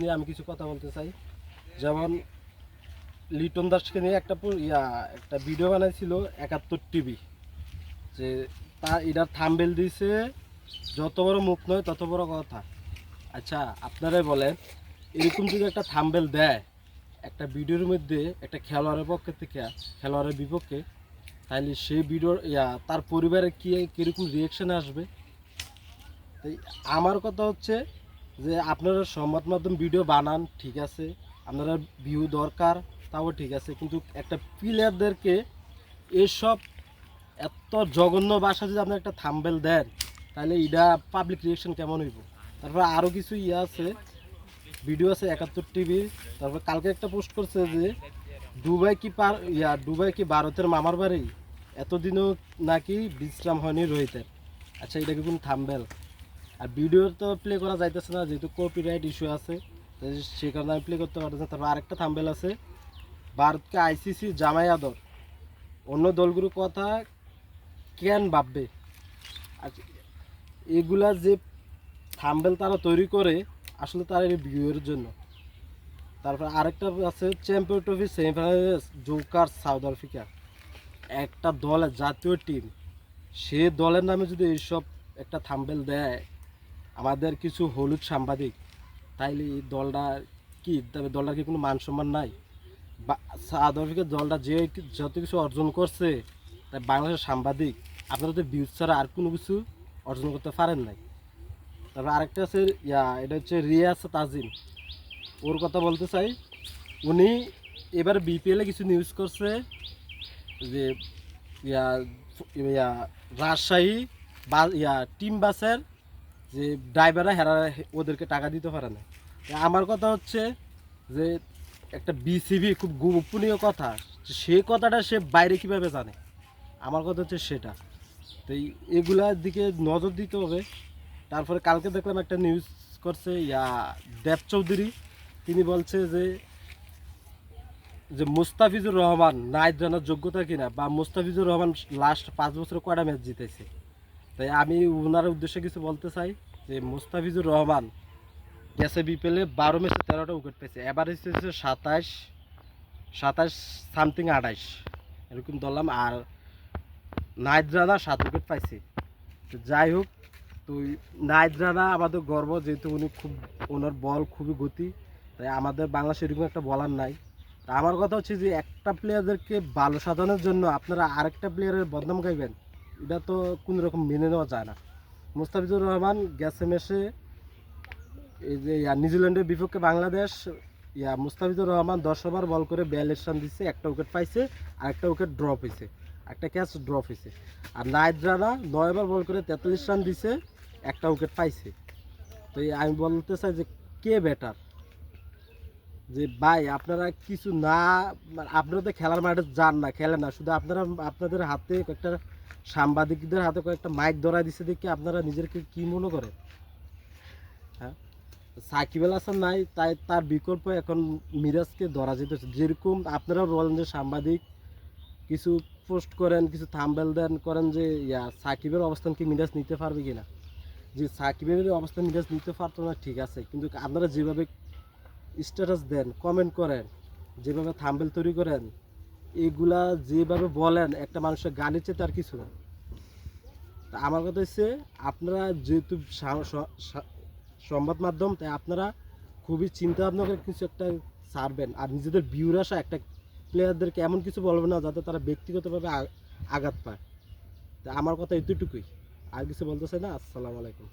নিয়ে আমি কিছু কথা বলতে চাই। যেমন লিটন দাসকে নিয়ে একটা ইয়া, একটা ভিডিও বানাইছিল একাত্তর টিভি যে তা এটার থাম্বেল দিয়েছে যত বড় মুখ নয় তত বড় কথা। আচ্ছা আপনারাই বলেন, এরকম যদি একটা থাম্বেল দেয়, একটা ভিডিওর মধ্যে একটা খেলোয়াড়ের পক্ষে থেকে, খেলোয়াড়ের বিপক্ষে তাহলে সেই ভিডিওর ইয়া, তার পরিবারে কী, কীরকম রিয়েকশন আসবে? তাই আমার কথা হচ্ছে যে আপনারা সংবাদ মাধ্যম ভিডিও বানান, ঠিক আছে। আপনারা ভিউ দরকার, তাও ঠিক আছে। কিন্তু একটা প্লেয়ারদেরকে এসব এত জঘন্য বাসা যদি আপনি একটা থাম্বেল দেন, তাহলে এটা পাবলিক রিয়েকশন কেমন হইব? তারপর আরও কিছু ইয়ে আছে। ভিডিও আছে একাত্তর টিভি তারপর কালকে একটা পোস্ট করছে যে, দুবাই কি পার ইয়া, দুবাই কি ভারতের মামার বাড়ি? এতদিনও নাকি বিশ্রাম হয়নি রোহিতের। আচ্ছা এটা কি কোন থাম্বেল আর ভিডিও তো প্লে করা যাইতেছে না, যেহেতু কপিরাইট ইস্যু আছে সে কারণে আমি প্লে করতে পারতেছি তারপর আরেকটা থাম্বেল আছে, ভারতকে আইসিসি জামাই আদর। অন্য দলগুলোর কথা কেন ভাববে? এগুলা যে থাম্বেল তারা তৈরি করে, আসলে তারা এই ভিউয়ের জন্য। তারপর আরেকটা আছে চ্যাম্পিয়ন ট্রফি সেমিফাইনালে জোকার সাউথ আফ্রিকা একটা দলের জাতীয় টিম সে দলের নামে যদি এইসব একটা থাম্বেল দেয় আমাদের কিছু হলুদ সাংবাদিক, তাইলে এই দলটা কি দলটার কি কোনো মান সম্মান নাই? বা দলটা যে যত কিছু অর্জন করছে, তাই বাংলাদেশের সাংবাদিক, আপনারা তো ভিউজ ছাড়া আর কোনো কিছু অর্জন করতে পারেন নাই। তারপর আরেকটা আছে, ইয়া, এটা হচ্ছে রিয়াজ তাজিম। ওর কথা বলতে চাই, উনি এবার বিপিএলে কিছু নিউজ করছে যে, ইয়া ইয়া, রাজশাহী বা, ইয়া, টিম বাসের যে ড্রাইভাররা হেরা ওদেরকে টাকা দিতে পারে না। আমার কথা হচ্ছে যে একটা বিসিবি খুব গোপনীয় কথা, সে কথাটা সে বাইরে কীভাবে জানে? আমার কথা হচ্ছে সেটা। তো এগুলার দিকে নজর দিতে হবে। তারপরে কালকে দেখলাম একটা নিউজ করছে, ইয়া দেব চৌধুরী। তিনি বলছে যে যে মুস্তাফিজুর রহমান নাইট জানার যোগ্যতা কিনা বা মুস্তাফিজুর রহমান লাস্ট পাঁচ বছরে কয়টা ম্যাচ জিতেছে? তাই আমি ওনার উদ্দেশ্যে কিছু বলতে চাই যে মুস্তাফিজুর রহমান গেছে বিপিএলে বারো ম্যাচে তেরোটা উইকেট পেয়েছে। এভারেজ হচ্ছে সাতাশ সাতাশ সামথিং আঠাইশ এরকম ধরলাম। আর নাইট রানা সাত উইকেট পাইছে। তো যাই হোক, তো নাইট রানা আমাদের গর্ব, যেহেতু উনি খুব, ওনার বল খুবই গতি, তাই আমাদের বাংলাদেশে এরকম একটা বলার নাই। তা আমার কথা হচ্ছে যে একটা প্লেয়ারদেরকে ভালো সাজানোর জন্য আপনারা আরেকটা প্লেয়ারের বদনাম গাইবেন। এটা তো কোনো রকম মেনে নেওয়া যায় না। মুস্তাফিজুর রহমান গেছে মেসে, এই যে, ইয়া, নিউজিল্যান্ডের বিপক্ষে বাংলাদেশ, ইয়া, মুস্তাফিজুর রহমান দশ ওভার বল করে বিয়াল্লিশ রান দিচ্ছে একটা উইকেট পাইছে আর একটা উইকেট ড্রপ হয়েছে একটা ক্যাচ ড্রপ হয়েছে আর নাইট রানা নয় ওভার বল করে তেতাল্লিশ রান দিছে, একটা উইকেট পাইছে। তো আমি বলতে চাই যে, কে বেটার যে, ভাই, আপনারা কিছু না, আপনারা তো খেলার মাঠে যান না, খেলেন না। শুধু আপনারা, আপনাদের হাতে একটা সাংবাদিকদের হাতে কয়েকটা মাইক ধরা দিছে দেখে আপনারা নিজেরকে কি মনে করেন? হ্যাঁ? সাকিব হাসান নাই, তাই তার বিকল্প এখন মিরাজকে ধরা যেতে যেরকম আপনারা বলেন যে সাংবাদিক কিছু পোস্ট করেন, কিছু থাম্বেল দেন, করেন যে, ইয়া, সাকিবের অবস্থান কি মিরাজ নিতে পারবে কিনা? যে সাকিবের অবস্থান মিরাজ নিতে পারতো না, ঠিক আছে। কিন্তু আপনারা যেভাবে স্ট্যাটাস দেন কমেন্ট করেন, যেভাবে থাম্বেল তৈরি করেন এগুলা যেভাবে বলেন, একটা মানুষের গানের চেয়ে তার কিছু না। তা আমার কথা হচ্ছে, আপনারা যেহেতু সংবাদ মাধ্যম, তাই আপনারা খুবই চিন্তা ভাবনা করে কিছু একটা ছাড়বেন। আর নিজেদের ভিউর আসা, একটা প্লেয়ারদেরকে এমন কিছু বলবে না, যাতে তারা ব্যক্তিগতভাবে আঘাত পায়। তা আমার কথা এতটুকুই। আর কিছু বলতে চাই না? আসসালামু আলাইকুম।